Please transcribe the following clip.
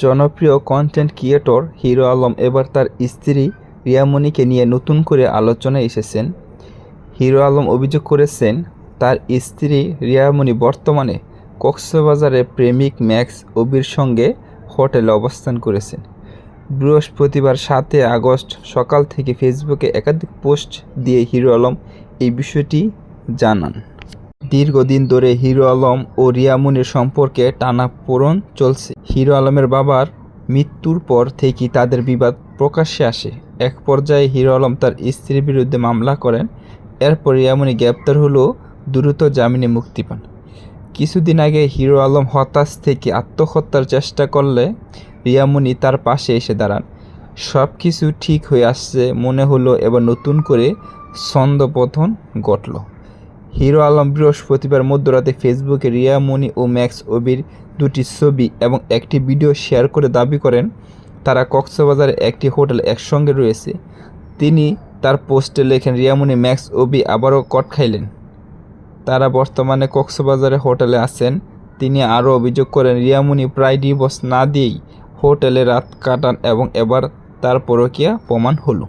জনপ্রিয় content creator hero Alam এবার তার স্ত্রী রিয়ামণিকে নিয়ে নতুন করে আলোচনায় এসেছেন। হিরো আলম অভিযোগ করেছেন, তার স্ত্রী রিয়ামণি বর্তমানে কক্সবাজারে প্রেমিক ম্যাক্স অবির সঙ্গে হোটেলে অবস্থান করেছেন। বৃহস্পতিবার সাতই আগস্ট সকাল থেকে ফেসবুকে একাধিক পোস্ট দিয়ে হিরো আলম এই বিষয়টি জানান। দীর্ঘদিন ধরে হিরো আলম ও রিয়ামনির সম্পর্কে টানাপোড়েন চলছে। হিরো আলমের বাবার মৃত্যুর পর থেকেই তাদের বিবাদ প্রকাশ্যে আসে। এক পর্যায়ে হিরো আলম তার স্ত্রীর বিরুদ্ধে মামলা করেন। এরপর রিয়ামনি গ্রেপ্তার হলেও দ্রুত জামিনে মুক্তি পান। কিছুদিন আগে হিরো আলম হতাশ থেকে আত্মহত্যার চেষ্টা করলে রিয়ামনি তার পাশে এসে দাঁড়ান। সব কিছু ঠিক হয়ে আসছে মনে হলো এবার নতুন করে ছন্দপতন ঘটল। হিরো আলম বৃহস্পতিবার মধ্যরাতে ফেসবুকে রিয়া, মনি ও ম্যাক্স ওবির দুটি ছবি এবং একটি ভিডিও শেয়ার করে দাবি করেন, তারা কক্সবাজারে একটি হোটেল একসঙ্গে রয়েছে। তিনি তার পোস্টে লেখেন রিয়ামণি ম্যাক্স ওবি আবারও কট খাইলেন। তারা বর্তমানে কক্সবাজারে হোটেলে আছেন। তিনি আরও অভিযোগ করেন রিয়ামণি প্রায় ডিভোর্স না দিয়েই হোটেলে রাত কাটান এবং এবার তার পরকীয়া প্রমাণ হলো।